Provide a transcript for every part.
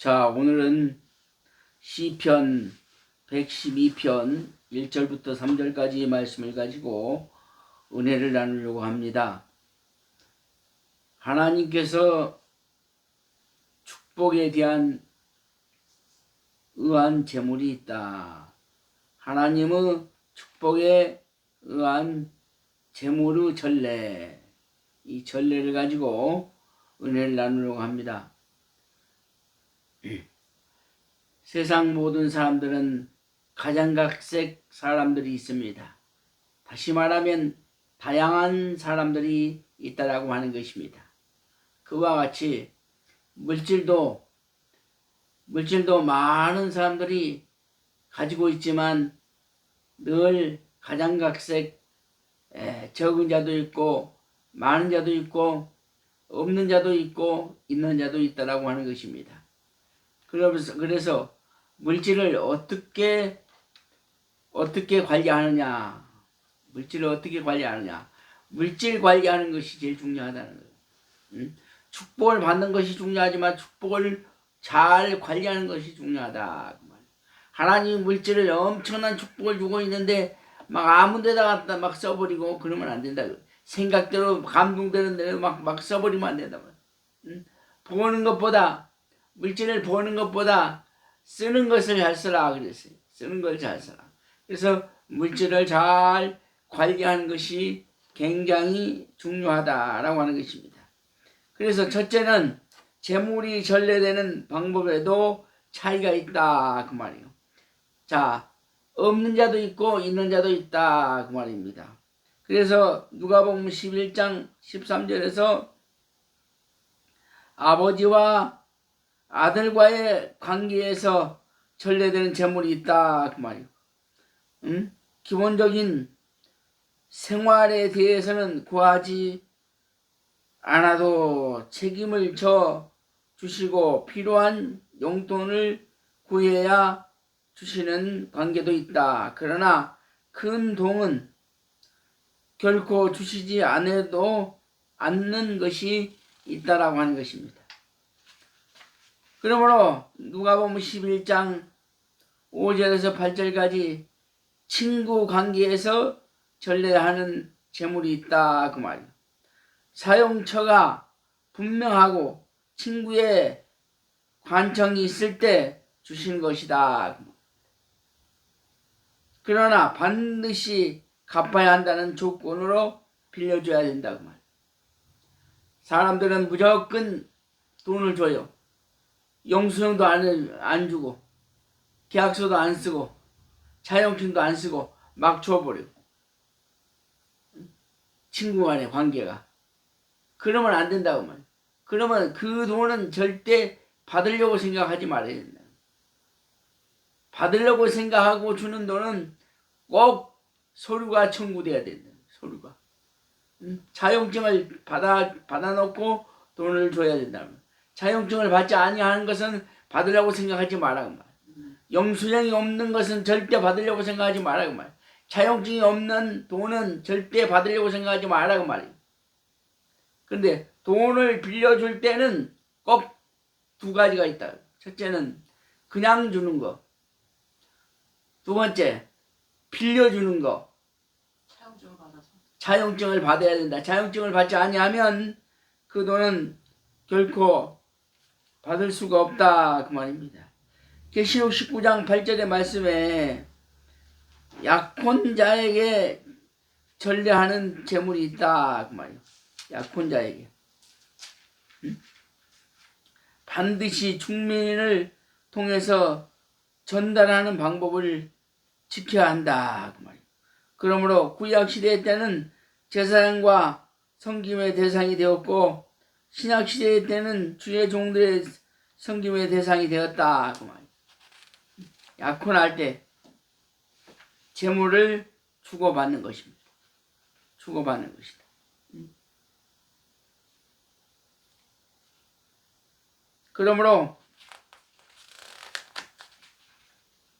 자, 오늘은 시편 112편 1절부터 3절까지 말씀을 가지고 은혜를 나누려고 합니다. 하나님께서 축복에 대한 의한 제물이 있다. 하나님의 축복에 의한 제물의 전례. 이 전례를 가지고 은혜를 나누려고 합니다. 세상 모든 사람들은 가장각색 사람들이 있습니다. 다시 말하면 다양한 사람들이 있다라고 하는 것입니다. 그와 같이 물질도 물질도 많은 사람들이 가지고 있지만 늘 가장각색 에, 적은 자도 있고 많은 자도 있고 없는 자도 있고 있는 자도 있다라고 하는 것입니다. 그러면서 그래서 물질을 어떻게 어떻게 관리하느냐 물질을 어떻게 관리하느냐 물질 관리하는 것이 제일 중요하다는 거예요. 응? 축복을 받는 것이 중요하지만 축복을 잘 관리하는 것이 중요하다. 그. 하나님 물질을 엄청난 축복을 주고 있는데 막 아무 데다 갖다 막 써버리고 그러면 안 된다. 생각대로 감동되는 대로 막, 막 써버리면 안 된다. 응? 보는 것보다 물질을 보는 것보다 쓰는 것을 잘 써라 그랬어요. 쓰는 걸잘 써라. 그래서 물질을 잘 관리하는 것이 굉장히 중요하다라고 하는 것입니다. 그래서 첫째는 재물이 전래되는 방법에도 차이가 있다 그 말이에요. 자, 없는 자도 있고 있는 자도 있다 그 말입니다. 그래서 누가복음 11장 13절에서 아버지와 아들과의 관계에서 전래되는 재물이 있다 그 말이에요. 응? 기본적인 생활에 대해서는 구하지 않아도 책임을 져 주시고 필요한 용돈을 구해야 주시는 관계도 있다. 그러나 큰 돈은 결코 주시지 않아도 않는 것이 있다라고 하는 것입니다. 그러므로 누가복음 11장 5절에서 8절까지 친구 관계에서 전례하는 재물이 있다 그 말이에요. 사용처가 분명하고 친구의 관청이 있을 때 주신 것이다. 그러나 반드시 갚아야 한다는 조건으로 빌려줘야 된다 그 말. 사람들은 무조건 돈을 줘요. 영수증도 안, 안 주고 계약서도 안 쓰고 차용증도 안 쓰고 막 줘버려. 친구 간의 관계가. 그러면 안 된다고 말. 그러면 그 돈은 절대 받으려고 생각하지 말아야 된다. 받으려고 생각하고 주는 돈은 꼭 서류가 청구돼야 된다. 서류가. 응? 자용증을 받아 받아놓고 돈을 줘야 된다. 자용증을 받지 아니하는 것은 받으려고 생각하지 말라 그 말. 영수증이 없는 것은 절대 받으려고 생각하지 말라 그 말. 자용증이 없는 돈은 절대 받으려고 생각하지 말라 그 말이에요. 근데 돈을 빌려줄 때는 꼭 두 가지가 있다. 첫째는 그냥 주는 거. 두 번째 빌려주는 거. 받아서 자용증을 받아야 된다. 자용증을 받지 아니하면 그 돈은 결코 받을 수가 없다 그 말입니다. 계시록 19장 8절의 말씀에 약혼자에게 전례하는 재물이 있다 그 말이에요. 약혼자에게 응? 반드시 중민을 통해서 전달하는 방법을 지켜야 한다 그 말이에요. 그러므로 구약 시대 때는 제사장과 성김의 대상이 되었고 신약 시대 때는 주의 종들의 성김의 대상이 되었다 그 말이에요. 약혼할 때 재물을 주고받는 것입니다. 주고받는 것이다. 그러므로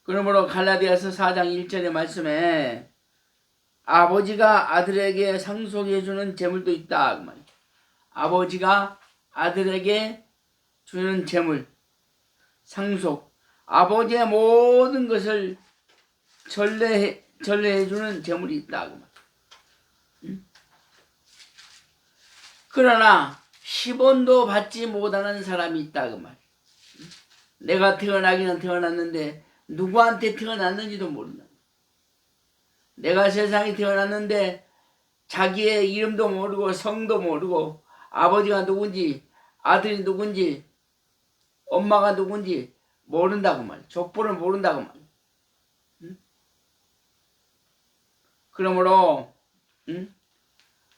그러므로 갈라디아서 4장 1절의 말씀에 아버지가 아들에게 상속해 주는 재물도 있다 그 말이에요. 아버지가 아들에게 주는 재물 상속, 아버지의 모든 것을 전례해, 전례해주는 재물이 있다. 그 말. 응? 그러나 10원도 받지 못하는 사람이 있다. 그 말. 응? 내가 태어나기는 태어났는데 누구한테 태어났는지도 모른다. 내가 세상에 태어났는데 자기의 이름도 모르고 성도 모르고 아버지가 누군지 아들이 누군지 엄마가 누군지 모른다고 말. 족보를 모른다고 말. 응? 그러므로 응?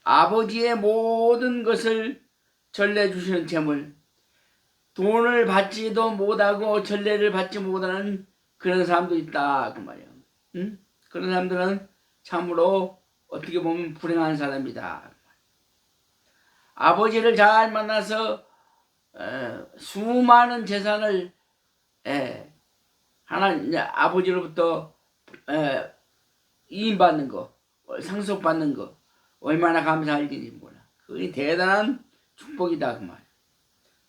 아버지의 모든 것을 전래 주시는 재물 돈을 받지도 못하고 전례를 받지 못하는 그런 사람도 있다 그 말이야. 응? 그런 사람들은 참으로 어떻게 보면 불행한 사람이다. 아버지를 잘 만나서 어, 수많은 재산을 에, 하나 이제 아버지로부터 에, 이임받는 거, 상속받는 거 얼마나 감사할지 몰라. 그게 대단한 축복이다 그 말.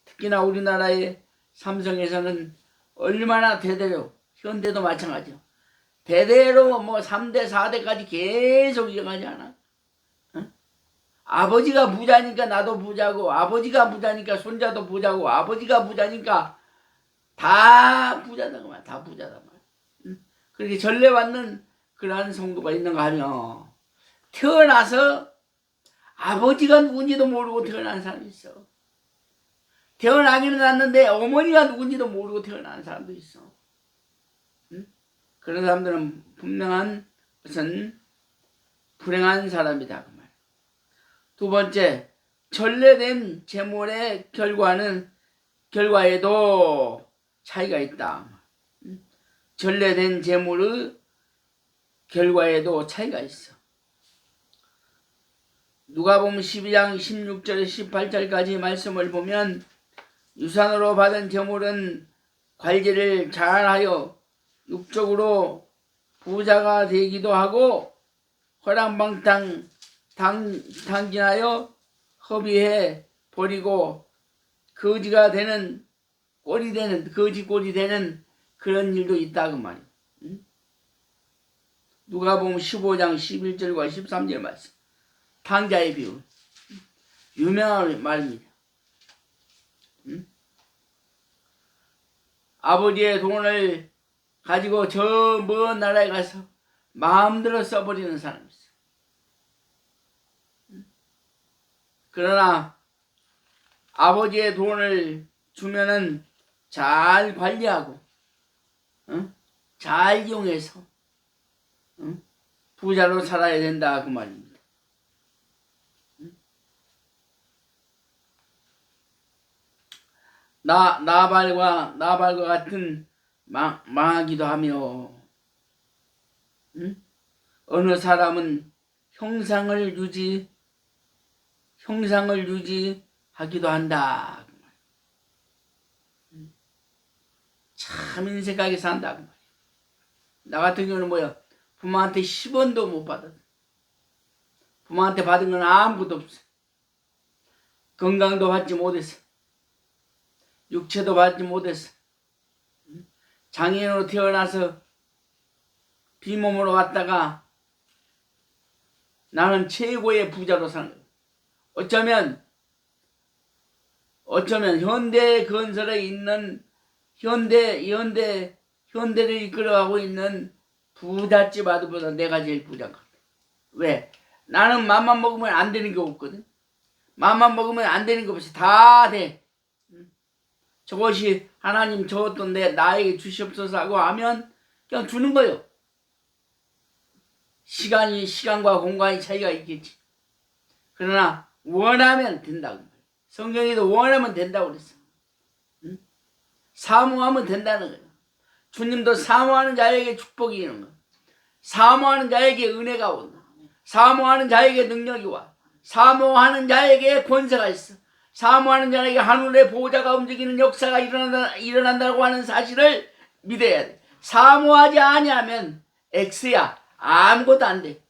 특히나 우리나라의 삼성에서는 얼마나 대대로 현대도 마찬가지요. 대대로 뭐 3대 4대까지 계속 이어가지 않아. 응? 아버지가 부자니까 나도 부자고 아버지가 부자니까 손자도 부자고 아버지가 부자니까 다 부자다 그 말. 다 부자다 말. 응? 그렇게 전례받는 그러한 성도가 있는가 하면 태어나서 아버지가 누군지도 모르고 태어난 사람이 있어. 태어나기는 났는데 어머니가 누군지도 모르고 태어난 사람도 있어. 응? 그런 사람들은 분명한 것은 불행한 사람이다. 두 번째 전래된 재물의 결과는 결과에도 차이가 있다. 응? 전래된 재물의 결과에도 차이가 있어. 누가 보면 12장 16절 18절까지 말씀을 보면 유산으로 받은 재물은 관리를 잘하여 육적으로 부자가 되기도 하고 허랑방탕 당, 당진하여 허비해 버리고 거지가 되는 꼴이 되는 거지 꼴이 되는 그런 일도 있다 그 말이야. 응? 누가 보면 15장 11절과 13절 말씀 탕자의 비유 유명한 말입니다. 응? 아버지의 돈을 가지고 저 먼 나라에 가서 마음대로 써버리는 사람이 있어. 응? 그러나 아버지의 돈을 주면은 잘 관리하고 응? 잘 이용해서 응? 부자로 살아야 된다 그 말입니다. 나 나발과 나발과 같은 망, 망하기도 하며 응? 어느 사람은 형상을 유지 형상을 유지하기도 한다. 응? 참 인색하게 산다. 그. 나 같은 경우는 뭐야? 부모한테 10원도 못 받았어. 부모한테 받은 건 아무것도 없어. 건강도 받지 못했어. 육체도 받지 못했어. 장애인으로 태어나서 빈몸으로 왔다가 나는 최고의 부자로 사는 거야. 어쩌면 어쩌면 현대 건설에 있는 현대 현대 현대를 이끌어가고 있는 부잣집 아들보다 내가 제일 부자인 것 같아. 왜? 나는 맘만 먹으면 안 되는 게 없거든. 맘만 먹으면 안 되는 거 없이 다 돼. 저것이 하나님 저것도 내 나에게 주시옵소서 하고 하면 그냥 주는 거요. 시간이 시간과 공간이 차이가 있겠지. 그러나 원하면 된다고. 성경에도 원하면 된다고 그랬어. 응? 사모하면 된다는 거예요. 주님도 사모하는 자에게 축복이 있는 거예요. 사모하는 자에게 은혜가 온다. 사모하는 자에게 능력이 와. 사모하는 자에게 권세가 있어. 사모하는 자에게 하늘의 보호자가 움직이는 역사가 일어난다, 일어난다고 하는 사실을 믿어야 돼. 사모하지 아니하면 X야. 아무것도 안 돼.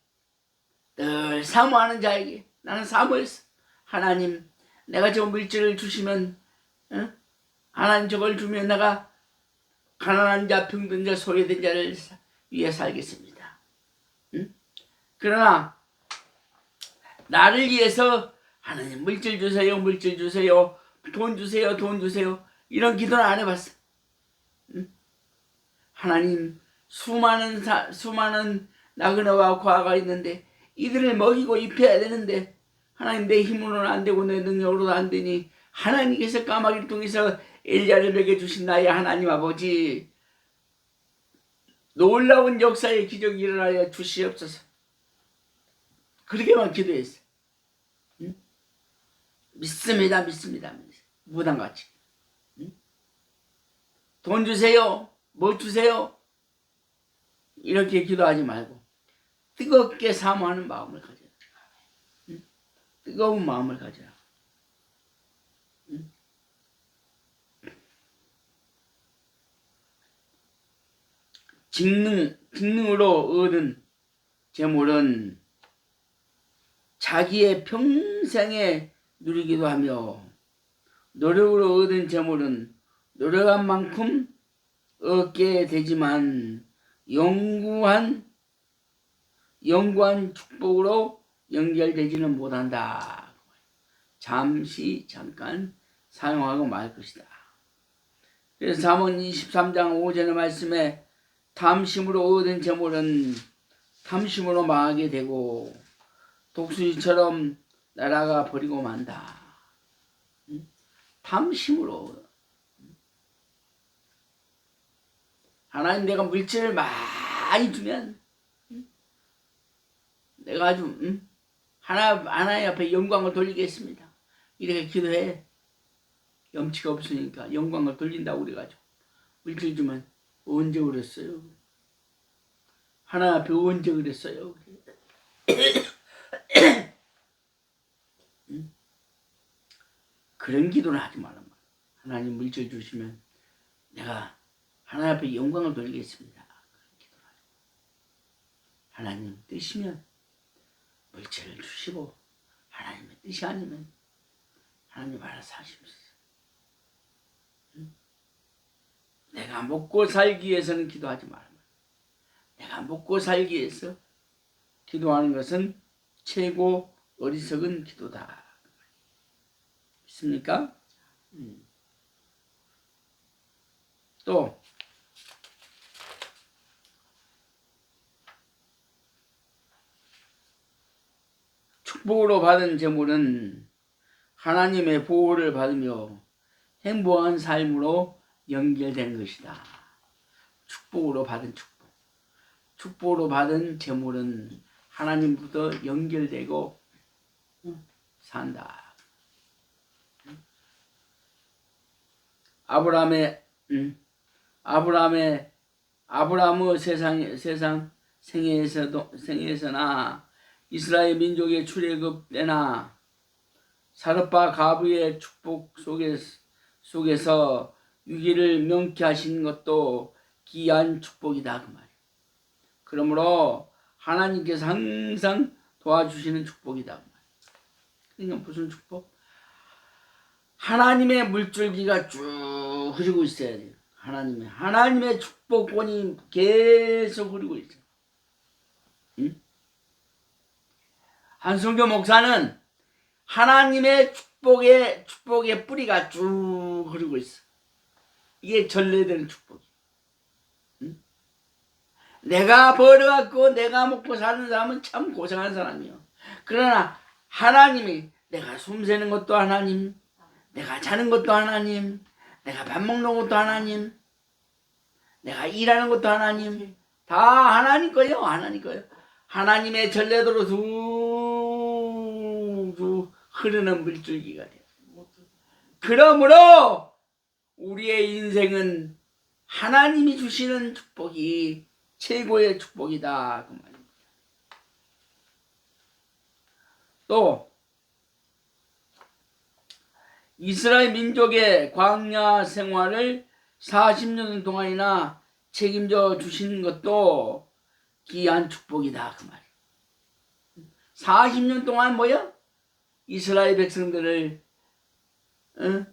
늘 사모하는 자에게 나는 사모했어. 하나님, 내가 저 물질을 주시면, 어? 하나님 저걸 주면 내가 가난한 자, 병든 자, 소외된 자를 사- 위해 살겠습니다. 응? 그러나 나를 위해서 하나님 물질 주세요, 물질 주세요, 돈 주세요, 돈 주세요 이런 기도는 안 해봤어. 응? 하나님 수많은 사, 수많은 나그네와 과가 있는데 이들을 먹이고 입혀야 되는데 하나님 내 힘으로는 안 되고 내 능력으로도 안 되니 하나님께서 까마귀를 통해서 엘리야를 먹여주신 나의 하나님 아버지 놀라운 역사의 기적이 일어나여 주시옵소서 그렇게만 기도했어 응? 믿습니다 믿습니다 무당같이 응? 돈 주세요 뭐 주세요 이렇게 기도하지 말고 뜨겁게 사모하는 마음을 가져라 응? 뜨거운 마음을 가져라. 직능, 직능으로 얻은 재물은 자기의 평생에 누리기도 하며 노력으로 얻은 재물은 노력한 만큼 얻게 되지만 영구한 영구한 축복으로 연결되지는 못한다. 잠시 잠깐 사용하고 말 것이다. 그래서 잠언 23장 5절의 말씀에 탐심으로 얻은 재물은 탐심으로 망하게 되고 독수리처럼 날아가 버리고 만다. 응? 탐심으로 하나님 내가 물질을 많이 주면 응? 내가 아주 응? 하나 하나님 앞에 영광을 돌리겠습니다. 이렇게 기도해. 염치가 없으니까 영광을 돌린다고 그래가지고 물질 주면 언제 그랬어요? 하나 앞에 언제 그랬어요? 응? 그런 기도는 하지 말란 말이야. 하나님 물질 주시면 내가 하나님 앞에 영광을 돌리겠습니다. 하나님 뜻이면 물질을 주시고 하나님의 뜻이 아니면 하나님 알아서 하십시오. 내가 먹고 살기 위해서는 기도하지 말아요. 내가 먹고 살기 위해서 기도하는 것은 최고 어리석은 기도다. 있습니까? 음. 또 축복으로 받은 재물은 하나님의 보호를 받으며 행복한 삶으로 연결된 것이다. 축복으로 받은 축복. 축복으로 받은 재물은 하나님부터 연결되고 산다. 아브라함의 음, 아브라함의 아브라함의 세상 세상 생애에서도 생애에서나 이스라엘 민족의 출애굽 때나 사르파 가부의 축복 속에, 속에서 위기를 명쾌 하신 것도 귀한 축복이다 그 말이에요. 그러므로 하나님께서 항상 도와주시는 축복이다 그 말이에요. 그러니까 무슨 축복? 하나님의 물줄기가 쭉 흐르고 있어야 돼요. 하나님의 하나님의 축복권이 계속 흐르고 있어. 응? 한성교 목사는 하나님의 축복의 축복의 뿌리가 쭉 흐르고 있어. 이게 전래되는 축복이. 응? 내가 벌어갖고 내가 먹고 사는 사람은 참 고생한 사람이요. 그러나 하나님이 내가 숨쉬는 것도 하나님, 내가 자는 것도 하나님, 내가 밥 먹는 것도 하나님, 내가 일하는 것도 하나님, 다 하나님 거예요. 하나님 거예요. 하나님의 전래도로 쭉 흐르는 물줄기가 돼요. 그러므로 우리의 인생은 하나님이 주시는 축복이 최고의 축복이다. 그 말입니다. 또 이스라엘 민족의 광야 생활을 40년 동안이나 책임져 주신 것도 귀한 축복이다. 그 말. 40년 동안 뭐야? 이스라엘 백성들을 어?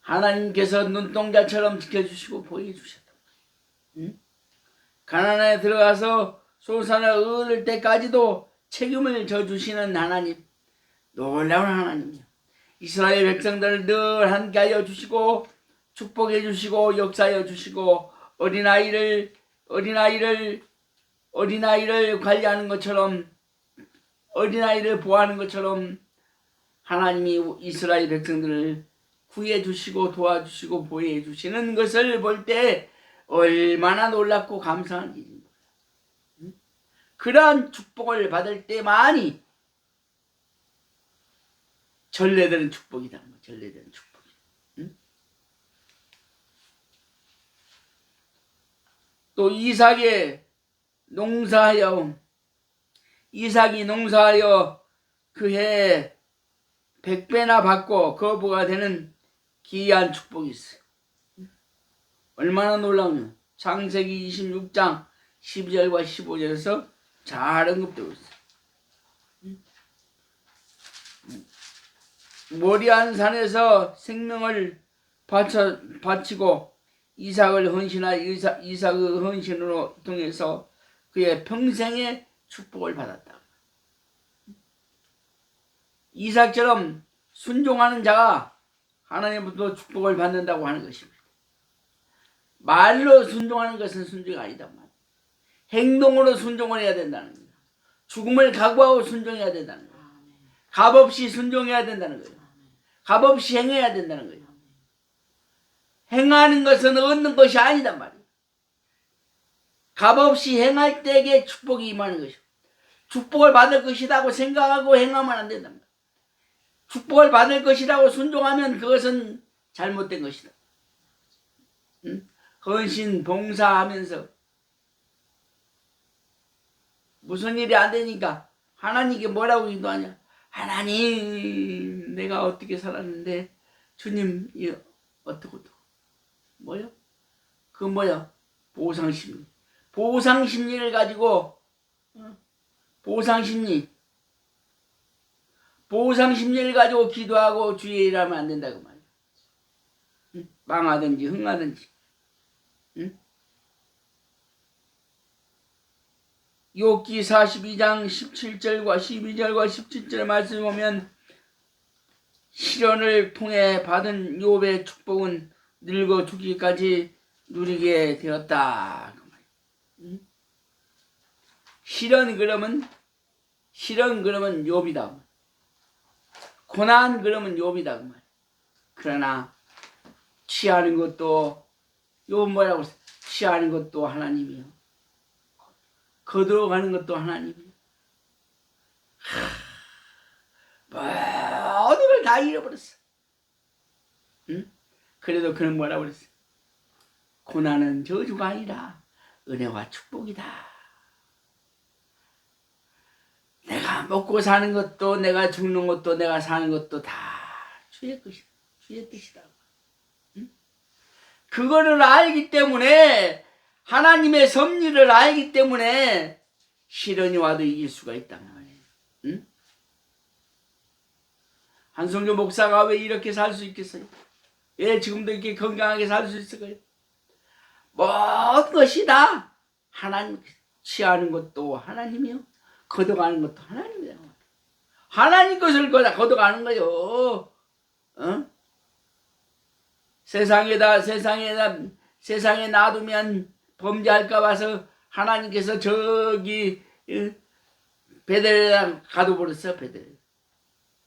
하나님께서 눈동자처럼 지켜주시고 보여주셨다. 응? 가난에 들어가서 소산을 얻을 때까지도 책임을 져주시는 하나님, 놀라운 하나님이요. 이스라엘 백성들을 늘 함께하여 주시고 축복해 주시고 역사하여 주시고 어린아이를 어린아이를 어린아이를 관리하는 것처럼 어린아이를 보호하는 것처럼 하나님이 이스라엘 백성들을 구해 주시고 도와주시고 보호해 주시는 것을 볼 때 얼마나 놀랍고 감사한 일입니다. 응? 그러한 축복을 받을 때만이 전례되는 축복이다. 전례되는 축복. 응? 또 이삭의 농사하여 이삭이 농사하여 그해 백배나 받고 거부가 되는 기이한 축복이 있어요. 얼마나 놀라우면 창세기 26장 12절과 15절에서 잘 언급되고 있어요. 모리안 산에서 생명을 바쳐, 바치고 이삭을 헌신하 이삭, 이삭의 헌신으로 통해서 그의 평생의 축복을 받았다. 이삭처럼 순종하는 자가 하나님부터 축복을 받는다고 하는 것입니다. 말로 순종하는 것은 순종이 아니다. 말. 행동으로 순종을 해야 된다는 거예요. 죽음을 각오하고 순종해야 된다는 거예요. 값없이 순종해야 된다는 거예요. 값없이 행해야 된다는 거예요. 행하는 것은 얻는 것이 아니단 말이에요. 값없이 행할 때에 축복이 임하는 것이요. 축복을 받을 것이라고 생각하고 행하면 안 말이에요. 축복을 받을 것이라고 순종하면 그것은 잘못된 것이다. 응? 헌신, 봉사하면서 무슨 일이 안 되니까 하나님께 뭐라고 기도하냐? 하나님, 내가 어떻게 살았는데 주님 이 어떻고 또 뭐요? 그 뭐야? 보상심리. 보상 심리를 가지고 어? 보상 심리. 보상 심리를 가지고 기도하고 주의 일하면 안 된다고 말이야. 응? 망하든지 흥하든지. 응? 욥기 42장 17절과 12절과 17절 말씀 보면 실현을 통해 받은 욥의 축복은 늙어 죽기까지 누리게 되었다. 실현 그러면 실현 그러면 욥이다. 고난 그러면 욥이다 그 말. 그러나 취하는 것도 욥 뭐라고 했어? 취하는 것도 하나님이요. 거들어 가는 것도 하나님이요. 하, 모든 걸 다 잃어버렸어. 응? 그래도 그는 뭐라고 그랬어? 고난은 저주가 아니라 은혜와 축복이다. 내가 먹고 사는 것도 내가 죽는 것도 내가 사는 것도 다 주의 것이다. 주의 뜻이다. 응? 그거를 알기 때문에 하나님의 섭리를 알기 때문에 시련이 와도 이길 수가 있단 말이에요. 응? 한성교 목사가 왜 이렇게 살 수 있겠어요? 왜 지금도 이렇게 건강하게 살 수 있을까요? 모든 것이 다 하나님 취하는 것도 하나님이요. 걷어가는 것도 하나님이야. 하나님 것을 걷어가는 거요. 어? 세상에다 세상에다 세상에 놔두면 범죄할까 봐서 하나님께서 저기 어, 베델에다 가둬버렸어 베델.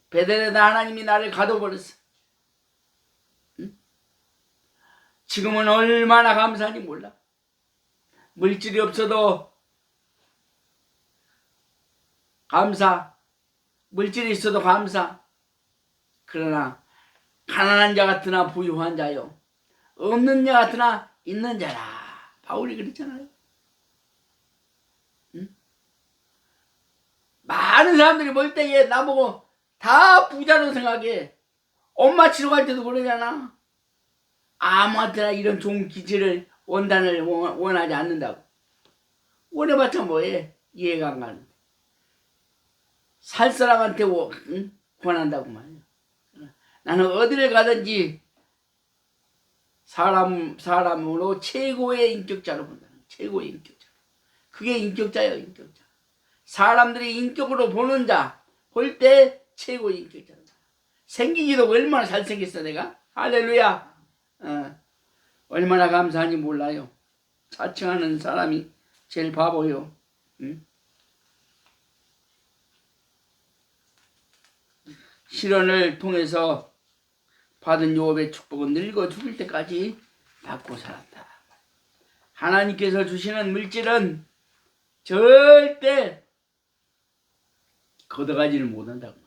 베델에다 하나님이 나를 가둬버렸어. 응? 지금은 얼마나 감사한지 몰라. 물질이 없어도 감사. 물질이 있어도 감사. 그러나 가난한 자 같으나 부유한 자요. 없는 자 같으나 있는 자라. 바울이 그랬잖아요. 응? 많은 사람들이 볼 때에 나보고 다 부자로 생각해. 엄마 치러 갈 때도 그러잖아. 아무한테나 이런 좋은 기질을 원단을 원- 원하지 않는다고. 원해봤자 뭐해? 이해가 안 가는. 살 사람한테 워- 응? 권한다고 말이야. 나는 어디를 가든지 사람 사람으로 최고의 인격자로 본다. 최고의 인격자. 그게 인격자예요, 인격자. 사람들이 인격으로 보는 자, 볼 때 최고의 인격자다. 생기기도 얼마나 잘생겼어, 내가. 할렐루야. 어, 얼마나 감사한지 몰라요. 자칭하는 사람이 제일 바보요. 응? 실현을 통해서 받은 요업의 축복은 늙어 죽을 때까지 받고 살았다. 하나님께서 주시는 물질은 절대 걷어가지를 못한다고.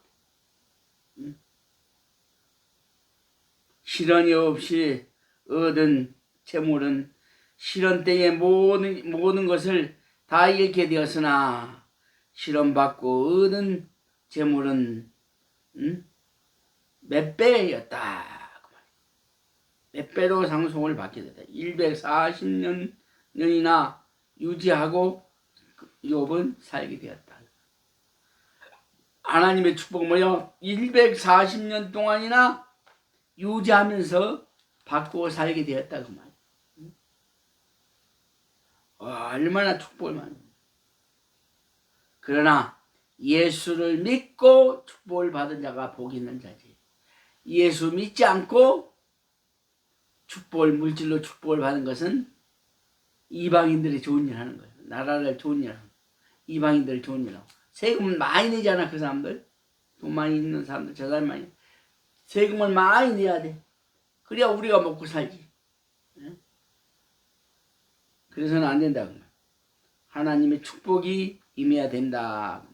응? 실현이 없이 얻은 재물은 실현 때에 모든, 모든 것을 다 잃게 되었으나 실현 받고 얻은 재물은 응? 몇 배였다. 몇 배로 상속을 받게 됐다. 140년 년이나 유지하고 욥은 살게 되었다. 하나님의 축복 뭐요? 140년 동안이나 유지하면서 받고 살게 되었다 그 말. 와, 얼마나 축복을 많이. 그러나 예수를 믿고 축복을 받은 자가 복이 있는 자지. 예수 믿지 않고 축복을 물질로 축복을 받은 것은 이방인들이 좋은 일 하는 거예요. 나라를 좋은 일 거예요. 이방인들 좋은 일 하고. 세금을 많이 내잖아 그 사람들. 돈 많이 있는 사람들 저 사람 많이. 세금을 많이 내야 돼. 그래야 우리가 먹고 살지. 예? 그래서는 안 된다. 하나님의 축복이 임해야 된다.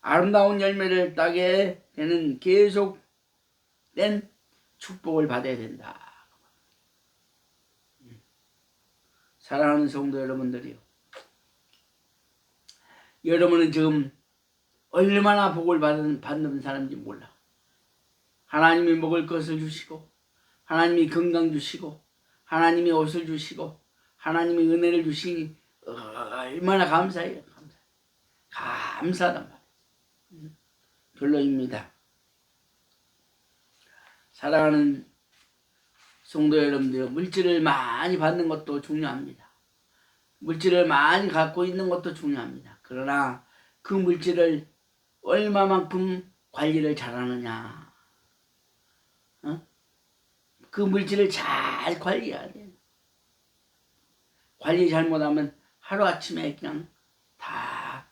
아름다운 열매를 따게 되는 계속된 축복을 받아야 된다. 사랑하는 성도 여러분들이요. 여러분은 지금 얼마나 복을 받은, 받는 사람인지 몰라. 하나님이 먹을 것을 주시고, 하나님이 건강 주시고, 하나님이 옷을 주시고, 하나님이 은혜를 주시니 얼마나 감사해요. 감사. 감사하단 말이에요. 별로입니다. 사랑하는 성도 여러분들, 물질을 많이 받는 것도 중요합니다. 물질을 많이 갖고 있는 것도 중요합니다. 그러나 그 물질을 얼마만큼 관리를 잘하느냐. 어? 그 물질을 잘 관리해야 돼. 관리 잘못하면 하루아침에 그냥 다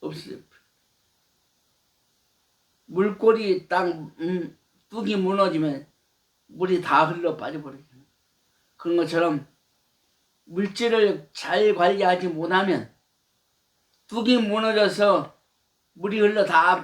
없어져. 물꼬리 딱 음, 뚝이 무너지면 물이 다 흘러 빠져버리죠. 그런 것처럼 물질을 잘 관리하지 못하면 뚝이 무너져서 물이 흘러 다